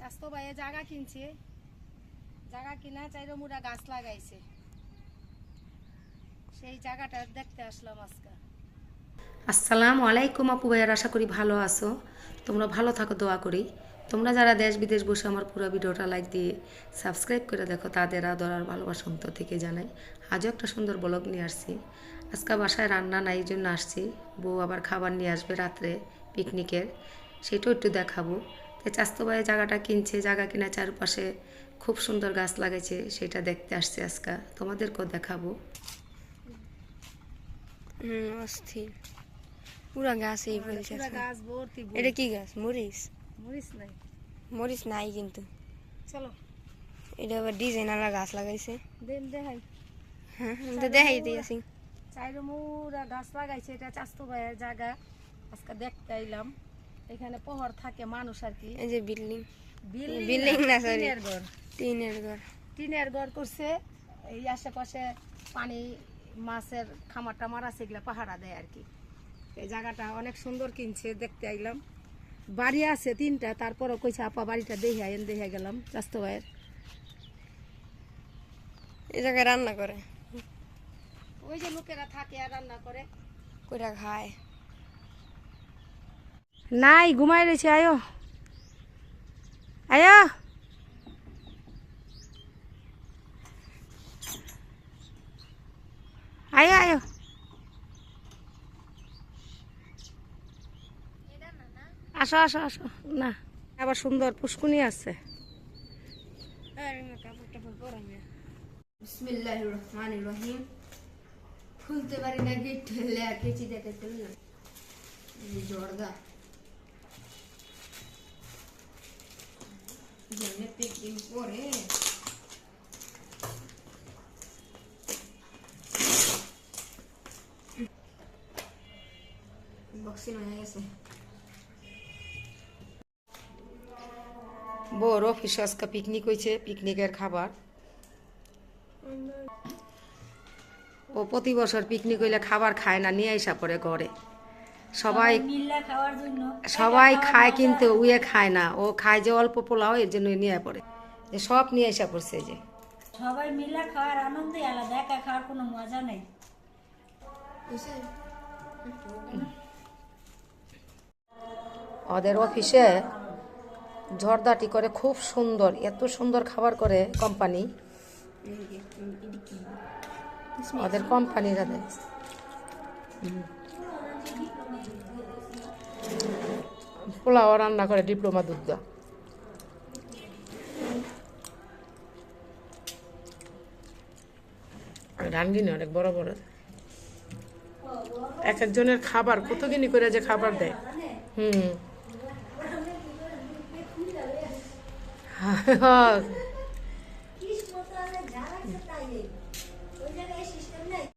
স্বাস্থ্য ভাইয়ে জায়গা কিনছে। জায়গা কিনা চাইরো মুড়া গাছ লাগাইছে। সেই জায়গাটা দেখতে আসলাম আজকে। আসসালামু আলাইকুম আপু ভাইয়ার, আশা করি ভালো আছো। তোমরা ভালো থাকো, দোয়া করি। তোমরা যারা দেশ বিদেশ বসে আমার পুরো ভিডিওটা লাইক দিয়ে সাবস্ক্রাইব করে দেখো, তাদের আদর আর ভালোবাসা অন্তর থেকে জানাই। আজও একটা সুন্দর ব্লগ নিয়ে আসছি। আজকে বাসায় রান্না নাই জন্য আসছি। বউ আবার খাবার নিয়ে আসবে রাত্রে পিকনিকের। সেটাও একটু দেখাবো। তাই চাস্তো ভাই জায়গাটা কিনছে জায়গা কিনা চারপাশে খুব সুন্দর গাছ লাগাইছে সেটা দেখতে আসছে আজকে। তোমাদেরকেও দেখাবো। অস্থির। পুরা গাছ এই ফেলছে এটা কি গাছ? মরিচ? মরিস নাই। মরিচ নাই কিন্তু। চলো। এটা আবার ডিজাইন আলা গাছ লাগাইছে। দেন দেখাই। হ্যাঁ তো দেখাই দিয়েছি। চাইরো মুরা গাছ লাগাইছে এটা চাস্তো ভাইয়ের জায়গা। আজকে দেখতে আইলাম। এখানে পহর থাকে মানুষ আর কি। এই যে বিল্ডিং। বিল্ডিং না, sorry. টিনের ঘর। টিনের ঘর। টিনের ঘর করছে এই আশেপাশে পানি মাছের খামার টামার আছে এগুলা পাহারা দেয় আর কি। এই জায়গাটা অনেক সুন্দর কিনছে দেখতে আইলাম। বাড়ি আছে তিনটা তারপরও কইছে আপা বাড়িটা দেখে আইন দেখে গেলাম। চাস্তো ভাইয়ের এই জায়গায় রান্না করে। ওই যে লোকেরা থাকে আর রান্না করে। কইরা খায়। নাই, ঘুমাই রয়েছে, আয়ো। আয়ো। আয়ো আয়ো। আসো আসো আসো। না, আবার সুন্দর পুষ্কুনি আছে। খুলতে পারি না, গেট ঠেলে কেচি দেখে না। জর্দা যেমনি পেকিং করে বক্সিং হয়ে গেছে বড় অফিস আজকে পিকনিক হয়েছে পিকনিকের খাবার। ও প্রতি বছর পিকনিক হইলে খাবার খায় না নিয়ে আসা পরে ঘরে। সবাই সবাই খায় কিন্তু উয়ে খায় না। ও খায় যে অল্প পোলাও এর জন্য নিয়ে পড়ে। যে সব নিয়ে আসা পড়ছে যে। সবাই মিলে খাওয়ার আনন্দই আলাদা একা খাওয়ার কোনো মজা নেই। ওদের অফিসে ঝড়দাটি করে খুব সুন্দর এত সুন্দর খাবার করে কোম্পানি। ওদের কোম্পানিরা দেয় পোলাও রান্না করে ডিপ্লোমা দুধ দেওয়া। রানগিনি অনেক বড় বড়। এক একজনের খাবার কত গিনি করে যে খাবার দেয়? হুম।